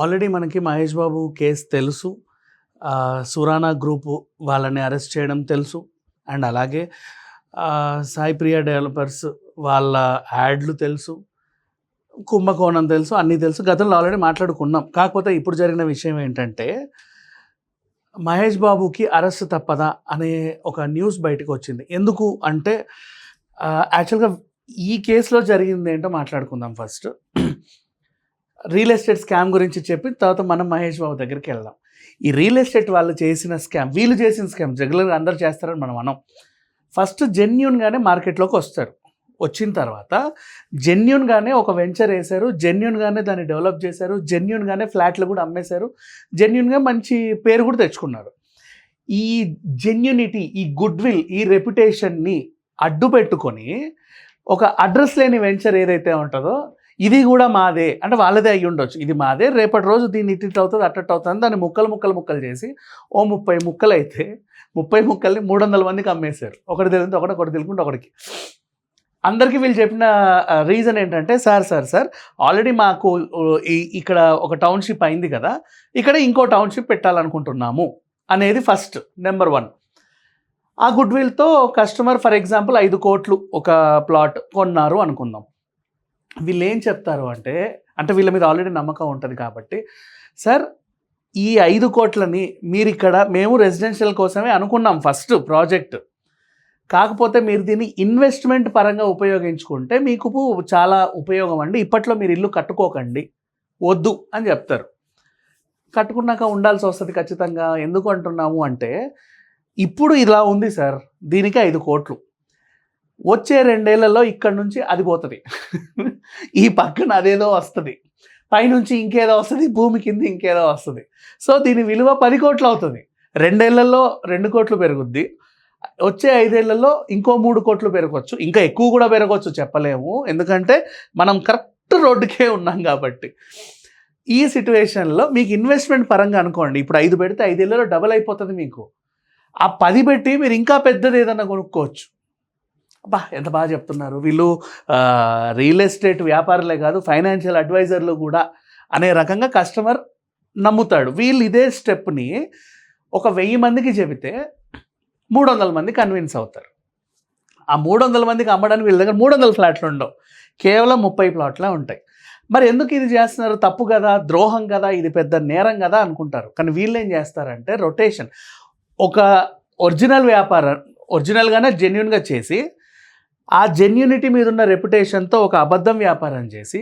Already మనకి Mahesh Babu case తెలుసు. Surana group వాళ్ళని అరెస్ట్ చేయడం తెలుసు. అండ్ అలాగే సాయి ప్రియ డెవలపర్స్ వాళ్ళ యాడ్లు తెలుసు. కుంభకోణం తెలుసు అన్నీ తెలుసు. గతంలో ఆల్రెడీ మాట్లాడుకున్నాం. కాకపోతే ఇప్పుడు జరిగిన విషయం ఏంటంటే మహేష్ బాబుకి అరెస్ట్ తప్పదా అనే ఒక న్యూస్ బయటకు వచ్చింది. ఎందుకు అంటే యాక్చువల్గా ఈ కేసులో జరిగింది ఏంటో మాట్లాడుకుందాం ఫస్ట్ రియల్ ఎస్టేట్ స్కామ్ గురించి చెప్పి తర్వాత మనం మహేష్ బాబు దగ్గరికి వెళ్దాం. ఈ రియల్ ఎస్టేట్ వాళ్ళు చేసిన స్కామ్ వీళ్ళు చేసిన స్కామ్ రెగ్యులర్గా అందరు చేస్తారని మనం అనం. ఫస్ట్ జెన్యున్గానే మార్కెట్లోకి వస్తారు. వచ్చిన తర్వాత జెన్యున్గానే ఒక వెంచర్ వేశారు జెన్యున్గానే దాన్ని డెవలప్ చేశారు జెన్యున్గానే ఫ్లాట్లు కూడా అమ్మేశారు జెన్యున్గా మంచి పేరు కూడా తెచ్చుకున్నారు. ఈ జెన్యునిటీ ఈ గుడ్ విల్ ఈ రెప్యుటేషన్ని అడ్డు పెట్టుకొని ఒక అడ్రస్ లేని వెంచర్ ఏదైతే ఉంటుందో ఇది కూడా మాదే. అంటే వాళ్ళదే అయ్యి ఉండొచ్చు. ఇది మాదే. రేపటి రోజు దీన్ని ఇట్టిట్ అవుతుంది అట్టట్ అవుతుంది దాన్ని ముక్కలు ముక్కలు ముక్కలు చేసి ఓ ముప్పై ముక్కలు అయితే ముప్పై ముక్కల్ని మూడు వందల మందికి అమ్మేశారు. ఒకటి తెలియదు ఒకటి ఒకటి తెలుకుంటే ఒకటికి. అందరికీ వీళ్ళు చెప్పిన రీజన్ ఏంటంటే సార్ సార్ సార్ ఆల్రెడీ మాకు ఈ- ఇక్కడ ఒక టౌన్షిప్ అయింది కదా ఇక్కడ ఇంకో టౌన్షిప్ పెట్టాలనుకుంటున్నాము అనేది ఫస్ట్ నెంబర్ వన్ ఆ గుడ్ విల్తో కస్టమర్ ఫర్ ఎగ్జాంపుల్ ఐదు కోట్లు ఒక ప్లాట్ కొన్నారు అనుకుందాం. వీళ్ళు ఏం చెప్తారు అంటే అంటే వీళ్ళ మీద ఆల్రెడీ నమ్మకం ఉంటుంది కాబట్టి సార్ ఈ ఐదు కోట్లని మీరు ఇక్కడ మేము రెసిడెన్షియల్ కోసమే అనుకున్నాం ఫస్ట్ ప్రాజెక్ట్. కాకపోతే మీరు దీన్ని ఇన్వెస్ట్మెంట్ పరంగా ఉపయోగించుకుంటే మీకు చాలా ఉపయోగం అండి. ఇప్పట్లో మీరు ఇల్లు కట్టుకోకండి. వద్దు అని చెప్తారు. కట్టుకున్నాక ఉండాల్సి వస్తుంది ఖచ్చితంగా. ఎందుకు అంటున్నాము అంటే ఇప్పుడు ఇలా ఉంది సార్ దీనికి ఐదు కోట్లు. వచ్చే రెండేళ్ళలో ఇక్కడ నుంచి అది పోతుంది. ఈ పక్కన అదేదో వస్తుంది. పైనుంచి ఇంకేదో వస్తుంది భూమి కింద ఇంకేదో వస్తుంది. సో దీని విలువ పది కోట్లు అవుతుంది. రెండేళ్ళలో రెండు కోట్లు పెరుగుద్ది. వచ్చే ఐదేళ్ళలో ఇంకో మూడు కోట్లు పెరగవచ్చు ఇంకా ఎక్కువ కూడా పెరగవచ్చు చెప్పలేము. ఎందుకంటే మనం కరెక్ట్ రోడ్డుకే ఉన్నాం కాబట్టి. ఈ సిచ్యువేషన్లో మీకు ఇన్వెస్ట్మెంట్ పరంగా అనుకోండి. ఇప్పుడు ఐదు పెడితే ఐదేళ్ళలో డబుల్ అయిపోతుంది మీకు. ఆ పది పెట్టి మీరు ఇంకా పెద్దది ఏదన్నా కొనుక్కోవచ్చు. అబ్బా ఎంత బాగా చెప్తున్నారు. వీళ్ళు రియల్ ఎస్టేట్ వ్యాపారులే కాదు ఫైనాన్షియల్ అడ్వైజర్లు కూడా అనే రకంగా కస్టమర్ నమ్ముతాడు. వీళ్ళు ఇదే స్టెప్ని ఒక వెయ్యి మందికి చెబితే మూడు వందల మంది కన్విన్స్ అవుతారు. ఆ మూడు వందల మందికి అమ్మడానికి వీళ్ళ దగ్గర మూడు వందల ఫ్లాట్లు ఉండవు. కేవలం ముప్పై ప్లాట్లే ఉంటాయి. మరి ఎందుకు ఇది చేస్తున్నారు? తప్పు కదా? ద్రోహం కదా? ఇది పెద్ద నేరం కదా? అనుకుంటారు. కానీ వీళ్ళు ఏం చేస్తారంటే రొటేషన్. ఒక ఒరిజినల్ వ్యాపారం ఒరిజినల్గానే జెన్యున్గా చేసి ఆ జెన్యునిటీ మీద ఉన్న రెప్యుటేషన్తో ఒక అబద్ధం వ్యాపారం చేసి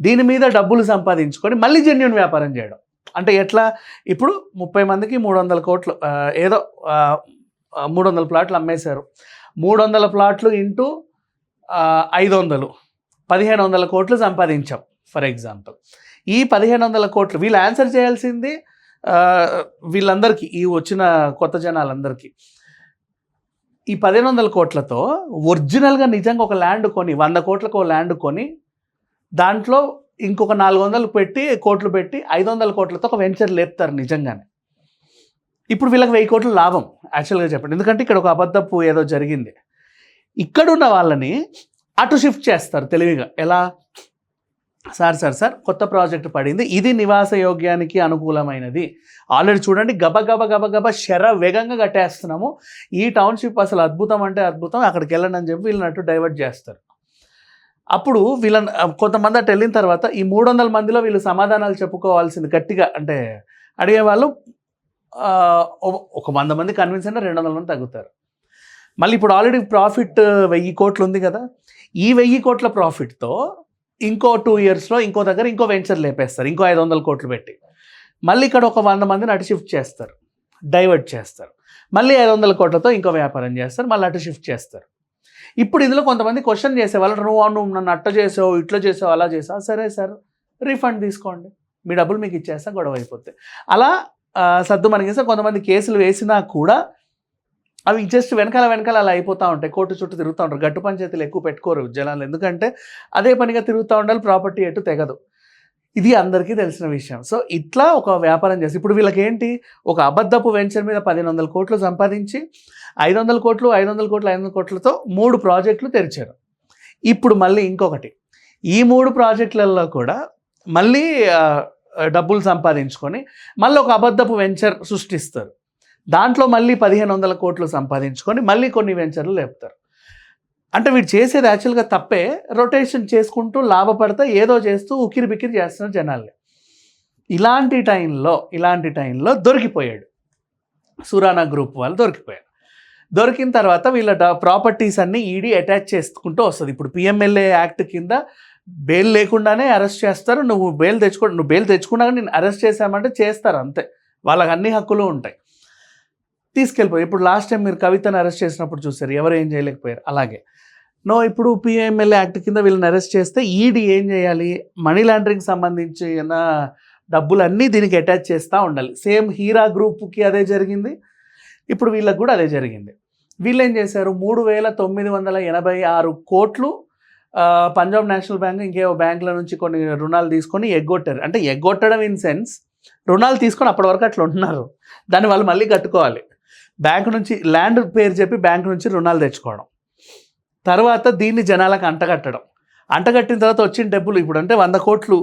దీని మీద డబ్బులు సంపాదించుకొని మళ్ళీ జెన్యున్ వ్యాపారం చేయడం. అంటే ఎట్లా? ఇప్పుడు ముప్పై మందికి మూడు వందల కోట్లు ఏదో మూడు వందల ప్లాట్లు అమ్మేశారు. మూడు వందల ప్లాట్లు ఇంటూ ఐదు వందలు పదిహేను వందల కోట్లు సంపాదించాం ఫర్ ఎగ్జాంపుల్. ఈ పదిహేను వందల కోట్లు వీళ్ళు ఆన్సర్ చేయాల్సింది వీళ్ళందరికీ ఈ వచ్చిన కొత్త జనాలందరికీ. ఈ పదిహేను వందల కోట్లతో ఒరిజినల్గా నిజంగా ఒక ల్యాండ్ కొని వంద కోట్లకు ఒక ల్యాండ్ కొని దాంట్లో ఇంకొక నాలుగు వందలు పెట్టి కోట్లు పెట్టి ఐదు వందల కోట్లతో ఒక వెంచర్ లేపుతారు నిజంగానే. ఇప్పుడు వీళ్ళకి వెయ్యి కోట్లు లాభం యాక్చువల్గా చెప్పండి. ఎందుకంటే ఇక్కడ ఒక అబద్ధపు ఏదో జరిగింది. ఇక్కడున్న వాళ్ళని అటు షిఫ్ట్ చేస్తారు తెలివిగా. ఎలా? సార్ సార్ సార్ కొత్త ప్రాజెక్ట్ పడింది. ఇది నివాస యోగ్యానికి అనుకూలమైనది. ఆల్రెడీ చూడండి గబ గబ గబ గబ శర వేగంగా కట్టేస్తున్నాము. ఈ టౌన్షిప్ అసలు అద్భుతం అంటే అద్భుతం. అక్కడికి వెళ్ళండి అని చెప్పి వీళ్ళని అటు డైవర్ట్ చేస్తారు. అప్పుడు వీళ్ళని కొంతమంది అటు వెళ్ళిన తర్వాత ఈ మూడు వందల మందిలో వీళ్ళు సమాధానాలు చెప్పుకోవాల్సింది గట్టిగా అంటే అడిగే వాళ్ళు ఒక- ఒక వంద మంది కన్విన్స్ అయినా రెండు వందల మంది తగ్గుతారు. మళ్ళీ ఇప్పుడు ఆల్రెడీ ప్రాఫిట్ వెయ్యి కోట్లు ఉంది కదా. ఈ వెయ్యి కోట్ల ప్రాఫిట్తో ఇంకో టూ ఇయర్స్లో ఇంకో దగ్గర ఇంకో వెంచర్ లేపేస్తారు. ఇంకో ఐదు వందల కోట్లు పెట్టి. మళ్ళీ ఇక్కడ ఒక వంద మందిని అటు షిఫ్ట్ చేస్తారు. డైవర్ట్ చేస్తారు. మళ్ళీ ఐదు వందల కోట్లతో ఇంకో వ్యాపారం చేస్తారు. మళ్ళీ అటు షిఫ్ట్ చేస్తారు. ఇప్పుడు ఇందులో కొంతమంది క్వశ్చన్ చేసేవాళ్ళు నువ్వు నువ్వు నన్ను అట్ట చేసావు ఇట్లా చేసావు అలా చేసావు. సరే సార్. రీఫండ్ తీసుకోండి. మీ డబ్బులు మీకు ఇచ్చేస్తా గొడవ అయిపోతే. అలా ఆ, సర్దు మనకి కొంతమంది కేసులు వేసినా కూడా అవి జస్ట్ వెనకాల వెనకాల అలా అయిపోతూ ఉంటాయి. కోర్టు చుట్టూ తిరుగుతూ ఉంటారు. గట్టు పంచాయతీలు ఎక్కువ పెట్టుకోరు జనాలు. ఎందుకంటే అదే పనిగా తిరుగుతూ ఉండాలి ప్రాపర్టీ ఎటు తెగదు. ఇది అందరికీ తెలిసిన విషయం. సో ఇట్లా ఒక వ్యాపారం చేసి ఇప్పుడు వీళ్ళకి ఏంటి ఒక అబద్ధపు వెంచర్ మీద పదిహేను వందల కోట్లు సంపాదించి ఐదు వందల కోట్లు ఐదు వందల కోట్లు ఐదు వందల కోట్లతో మూడు ప్రాజెక్టులు తెరిచారు. ఇప్పుడు మళ్ళీ ఇంకొకటి. ఈ మూడు ప్రాజెక్టులలో కూడా మళ్ళీ డబ్బులు సంపాదించుకొని మళ్ళీ ఒక అబద్ధపు వెంచర్ సృష్టిస్తారు. దాంట్లో మళ్ళీ పదిహేను వందల కోట్లు సంపాదించుకొని మళ్ళీ కొన్ని వెంచర్లు లేపుతారు. అంటే వీడు చేసేది యాక్చువల్గా తప్పే రొటేషన్ చేసుకుంటూ లాభపడితే ఏదో చేస్తూ ఉకిరి బిక్కిరి చేస్తున్నారు జనాల్ని. ఇలాంటి టైంలో ఇలాంటి టైంలో దొరికిపోయాడు. సురానా గ్రూప్ వాళ్ళు దొరికిపోయారు. దొరికిన తర్వాత వీళ్ళ ప్రాపర్టీస్ అన్నీ ఈడీ అటాచ్ చేసుకుంటూ వస్తుంది. ఇప్పుడు పిఎంఎల్ఏ యాక్ట్ కింద బెయిల్ లేకుండానే అరెస్ట్ చేస్తారు. నువ్వు బెయిల్ తెచ్చుకో నువ్వు బెయిల్ తెచ్చుకున్నాక నేను అరెస్ట్ చేశామంటే చేస్తారు అంతే. వాళ్ళకి అన్ని హక్కులు ఉంటాయి. తీసుకెళ్ళిపోయి ఇప్పుడు లాస్ట్ టైం మీరు కవితను అరెస్ట్ చేసినప్పుడు చూసారు ఎవరు ఏం చేయలేకపోయారు? అలాగే. నో ఇప్పుడు పిఎంఎల్ఏ యాక్ట్ కింద వీళ్ళని అరెస్ట్ చేస్తే ఈడీ ఏం చేయాలి? మనీ లాండరింగ్ సంబంధించిన డబ్బులన్నీ దీనికి అటాచ్ చేస్తూ ఉండాలి. సేమ్ హీరా గ్రూప్కి అదే జరిగింది. ఇప్పుడు వీళ్ళకి కూడా అదే జరిగింది. వీళ్ళు ఏం చేశారు? మూడు వేల తొమ్మిది వందల ఎనభై ఆరు కోట్లు పంజాబ్ నేషనల్ బ్యాంక్ ఇంకేవో బ్యాంకుల నుంచి కొన్ని రుణాలు తీసుకొని ఎగ్గొట్టారు. అంటే ఎగ్గొట్టడం ఇన్ సెన్స్ రుణాలు తీసుకొని అప్పటి వరకు అట్లా ఉంటున్నారు. దాన్ని వాళ్ళు మళ్ళీ కట్టుకోవాలి. బ్యాంక్ నుంచి ల్యాండ్ పేరు చెప్పి బ్యాంక్ నుంచి రుణాలు తెచ్చుకోవడం. తర్వాత దీన్ని జనాలకు అంటగట్టడం. అంటగట్టిన తర్వాత వచ్చిన డబ్బులు ఇప్పుడు అంటే వంద కోట్లు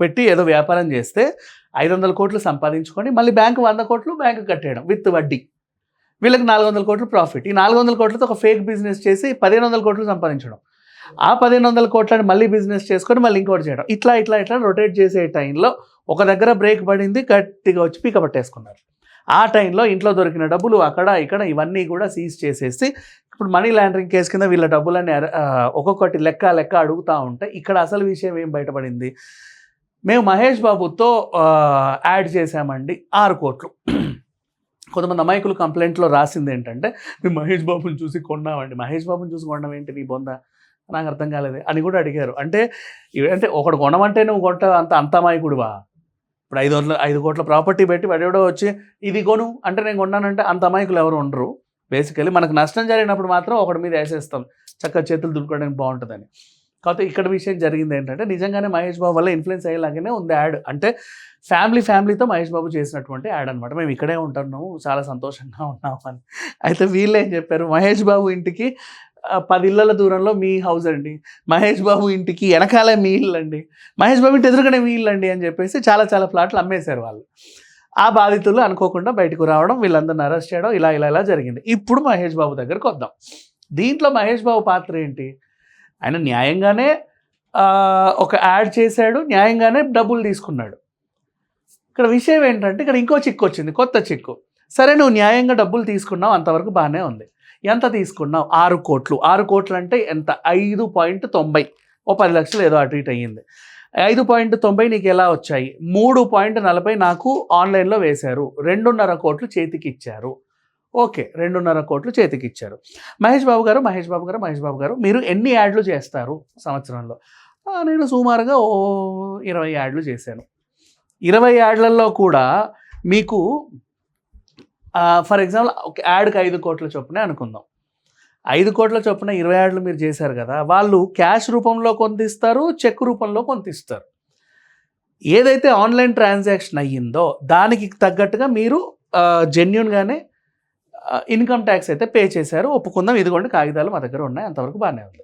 పెట్టి ఏదో వ్యాపారం చేస్తే ఐదు వందల కోట్లు సంపాదించుకొని మళ్ళీ బ్యాంకు వంద కోట్లు బ్యాంకు కట్టేయడం విత్ వడ్డీ. వీళ్ళకి నాలుగు వందల కోట్లు ప్రాఫిట్. ఈ నాలుగు వందల కోట్లతో ఒక ఫేక్ బిజినెస్ చేసి పదిహేను వందల కోట్లు సంపాదించడం. ఆ పదిహేను వందల కోట్లని మళ్ళీ బిజినెస్ చేసుకొని మళ్ళీ ఇంకోటి చేయడం. ఇట్లా ఇట్లా ఇట్లా రొటేట్ చేసే టైంలో ఒక దగ్గర బ్రేక్ పడింది గట్టిగా వచ్చి పీక పట్టేసుకున్నారు. ఆ టైంలో ఇంట్లో దొరికిన డబ్బులు అక్కడ ఇక్కడ ఇవన్నీ కూడా సీజ్ చేసేసి ఇప్పుడు మనీ లాండరింగ్ కేసు కింద వీళ్ళ డబ్బులన్నీ ఒక్కొక్కటి లెక్క లెక్క అడుగుతూ ఉంటే ఇక్కడ అసలు విషయం ఏం బయటపడింది? మేము మహేష్ బాబుతో యాడ్ చేశామండి ఆరు కోట్లు. కొంతమంది అమాయకులు కంప్లైంట్లో రాసింది ఏంటంటే మేము మహేష్ బాబుని చూసి కొన్నామండి. మహేష్ బాబుని చూసి కొనడం ఏంటి నీ బొంద? నాకు అర్థం కాలేదు. అని కూడా అడిగారు. అంటే అంటే ఒకడు కొనమంటే నువ్వు కొంట అంత అంత అమాయకుడివా? ఇప్పుడు ఐదు వందల ఐదు కోట్ల ప్రాపర్టీ పెట్టి వాడెవడో వచ్చి ఇది కొను అంటే నేను కొన్నానంటే అంత అమాయకులు ఎవరు ఉండరు. బేసికలీ మనకు నష్టం జరిగినప్పుడు మాత్రం ఒకటి మీద వేసేస్తాం. చక్కగా చేతులు దుడుకోవడానికి బాగుంటుందని. కాకపోతే ఇక్కడ విషయం జరిగింది ఏంటంటే నిజంగానే మహేష్ బాబు వల్ల ఇన్ఫ్లుయెన్స్ అయ్యేలాగానే ఉంది యాడ్ అంటే ఫ్యామిలీ ఫ్యామిలీతో మహేష్ బాబు చేసినటువంటి యాడ్ అనమాట మేము ఇక్కడే ఉంటున్నాము చాలా సంతోషంగా ఉన్నాము అని. అయితే వీళ్ళు ఏం చెప్పారు? మహేష్ బాబు ఇంటికి పది ఇళ్ళల దూరంలో మీ హౌస్ అండి. మహేష్ బాబు ఇంటికి వెనకాలే మీ ఇల్లు అండి. మహేష్ బాబు ఇంటి ఎదురుగానే మీ ఇల్లు అండి అని చెప్పేసి చాలా చాలా ప్లాట్లు అమ్మేశారు వాళ్ళు. ఆ బాధితులు అనుకోకుండా బయటకు రావడం వీళ్ళందరిని అరెస్ట్ చేయడం ఇలా ఇలా ఇలా జరిగింది. ఇప్పుడు మహేష్ బాబు దగ్గరకు వద్దాం. దీంట్లో మహేష్ బాబు పాత్ర ఏంటి? ఆయన న్యాయంగానే ఒక యాడ్ చేశాడు న్యాయంగానే డబ్బులు తీసుకున్నాడు. ఇక్కడ విషయం ఏంటంటే ఇక్కడ ఇంకో చిక్కు వచ్చింది కొత్త చిక్కు. సరే నువ్వు న్యాయంగా డబ్బులు తీసుకున్నావు అంతవరకు బాగానే ఉంది. ఎంత తీసుకున్నావు? ఆరు కోట్లు. ఆరు కోట్లు అంటే ఎంత? ఐదు పాయింట్ తొంభై. ఓ పది లక్షలు ఏదో అటు ఇటు అయ్యింది. ఐదు పాయింట్ తొంభై నీకు ఎలా వచ్చాయి? మూడు పాయింట్ నలభై నాకు ఆన్లైన్లో వేశారు. రెండున్నర కోట్లు చేతికి ఇచ్చారు. ఓకే రెండున్నర కోట్లు చేతికి ఇచ్చారు. మహేష్ బాబు గారు మహేష్ బాబు గారు మహేష్ బాబు గారు మీరు ఎన్ని యాడ్లు చేస్తారు సంవత్సరంలో? నేను సుమారుగా ఓ ఇరవై యాడ్లు చేశాను. ఇరవై యాడ్లలో కూడా మీకు ఫర్ ఎగ్జాంపుల్ ఒక యాడ్కి ఐదు కోట్ల చొప్పున అనుకుందాం. ఐదు కోట్ల చొప్పున ఇరవై యాడ్లు మీరు చేశారు కదా వాళ్ళు క్యాష్ రూపంలో కొంత ఇస్తారు చెక్ రూపంలో కొంత ఇస్తారు. ఏదైతే ఆన్లైన్ ట్రాన్సాక్షన్ అయ్యిందో దానికి తగ్గట్టుగా మీరు జెన్యున్గానే ఇన్కమ్ ట్యాక్స్ అయితే పే చేశారు. ఒప్పుకుందాం ఇదిగోండి కాగితాలు మా దగ్గర ఉన్నాయి అంతవరకు బాగానే ఉంది.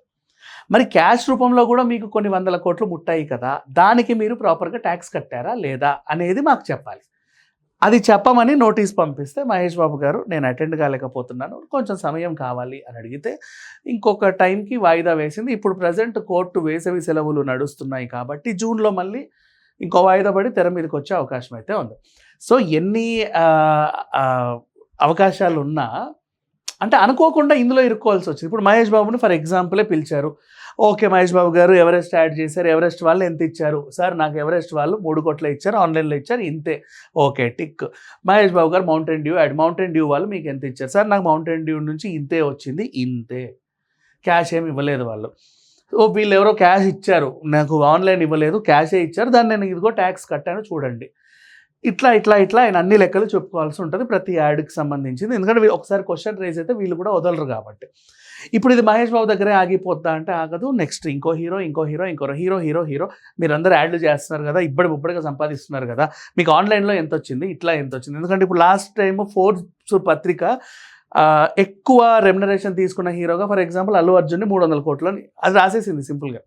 మరి క్యాష్ రూపంలో కూడా మీకు కొన్ని వందల కోట్లు ముట్టాయి కదా దానికి మీరు ప్రాపర్గా ట్యాక్స్ కట్టారా లేదా అనేది మాకు చెప్పాలి. అది చెప్పమని నోటీస్ పంపిస్తే మహేష్ బాబు గారు నేను అటెండ్ కాలేకపోతున్నాను కొంచెం సమయం కావాలి అని అడిగితే ఇంకొక టైంకి వాయిదా వేసింది. ఇప్పుడు ప్రజెంట్ కోర్టు వేసవి సెలవులు నడుస్తున్నాయి కాబట్టి జూన్లో మళ్ళీ ఇంకో వాయిదా పడి తెర మీదకి వచ్చే అవకాశం అయితే ఉంది. సో ఎన్ని అవకాశాలు ఉన్నా అంటే అనుకోకుండా ఇందులో ఇరుక్కోవాల్సి వచ్చింది. ఇప్పుడు మహేష్ బాబుని ఫర్ ఎగ్జాంపులే పిలిచారు. ఓకే మహేష్ బాబు గారు ఎవరెస్ట్ యాడ్ చేశారు ఎవరెస్ట్ వాళ్ళు ఎంత ఇచ్చారు? సార్ నాకు ఎవరెస్ట్ వాళ్ళు మూడు కోట్లు ఇచ్చారు ఆన్లైన్లో ఇచ్చారు ఇంతే. Okay tick. మహేష్ బాబు గారు Mountain Dew ad. Mountain Dew వాళ్ళు మీకు ఎంత ఇచ్చారు? సార్ నాకు మౌంటైన్ డ్యూ నుంచి ఇంతే వచ్చింది ఇంతే. క్యాష్ ఏమి ఇవ్వలేదు వాళ్ళు. ఓ వీళ్ళు ఎవరో క్యాష్ ఇచ్చారు. నాకు ఆన్లైన్ ఇవ్వలేదు క్యాషే ఇచ్చారు. దాన్ని నేను ఇదిగో ట్యాక్స్ కట్టాను చూడండి. ఇట్లా ఇట్లా ఇట్లా ఆయన అన్ని లెక్కలు చెప్పుకోవాల్సి ఉంటుంది ప్రతి యాడ్కి సంబంధించింది. ఎందుకంటే ఒకసారి క్వశ్చన్ రేజ్ అయితే వీళ్ళు కూడా వదలరు కాబట్టి. ఇప్పుడు ఇది మహేష్ బాబు దగ్గరే ఆగిపోద్దా అంటే ఆగదు. నెక్స్ట్ ఇంకో హీరో ఇంకో హీరో ఇంకో హీరో హీరో హీరో మీరందరూ యాడ్లు చేస్తున్నారు కదా ఇప్పటి ఇప్పటిగా సంపాదిస్తున్నారు కదా. మీకు ఆన్లైన్లో ఎంత వచ్చింది ఇట్లా ఎంత వచ్చింది ఎందుకంటే ఇప్పుడు లాస్ట్ టైం ఫోర్స్ పత్రిక ఎక్కువ రెమ్యునరేషన్ తీసుకున్న హీరోగా ఫర్ ఎగ్జాంపుల్ అల్లు అర్జున్ని మూడు వందల కోట్లు అని అది రాసేసింది సింపుల్గా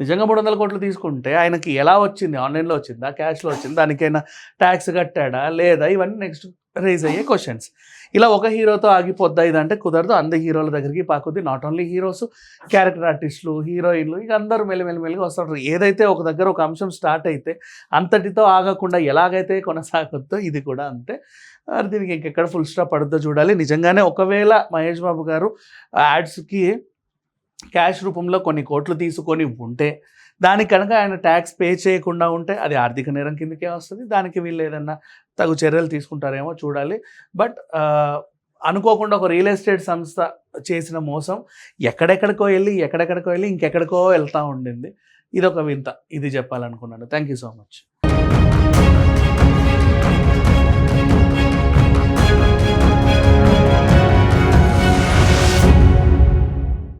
నిజంగా మూడు వందల కోట్లు తీసుకుంటే ఆయనకి ఎలా వచ్చింది? ఆన్లైన్లో వచ్చిందా? క్యాష్లో వచ్చిందా? దానికైనా ట్యాక్స్ కట్టాడా? లేదా? ఇవన్నీ నెక్స్ట్ రేజ్ అయ్యే క్వశ్చన్స్ ఇలా ఒక హీరోతో ఆగిపోద్దా ఇదంటే కుదరదు. అందరి హీరోల దగ్గరికి పాకుద్ది. నాట్ ఓన్లీ హీరోస్ క్యారెక్టర్ ఆర్టిస్టులు హీరోయిన్లు ఇక అందరూ మెల్లిమెల్లిమెల్లిగా వస్తుంటారు. ఏదైతే ఒక దగ్గర ఒక అంశం స్టార్ట్ అయితే అంతటితో ఆగకుండా ఎలాగైతే కొనసాగుద్దో ఇది కూడా అంతే. దీనికి ఇంకెక్కడ ఫుల్ స్టాప్ పడుద్దో చూడాలి. నిజంగానే ఒకవేళ మహేష్ బాబు గారు యాడ్స్కి క్యాష్ రూపంలో కొన్ని కోట్లు తీసుకొని ఉంటే దానికి కనుక ఆయన ట్యాక్స్ పే చేయకుండా ఉంటే అది ఆర్థిక నేరం కిందకే వస్తుంది. దానికి వీళ్ళు ఏదన్నా తగు చర్యలు తీసుకుంటారేమో చూడాలి. బట్ అనుకోకుండా ఒక రియల్ ఎస్టేట్ సంస్థ చేసిన మోసం ఎక్కడెక్కడికో వెళ్ళి ఎక్కడెక్కడికో వెళ్ళి ఇంకెక్కడికో వెళ్తూ ఉండింది. ఇది ఒక వింత. ఇది చెప్పాలనుకున్నాను. Thank you so much.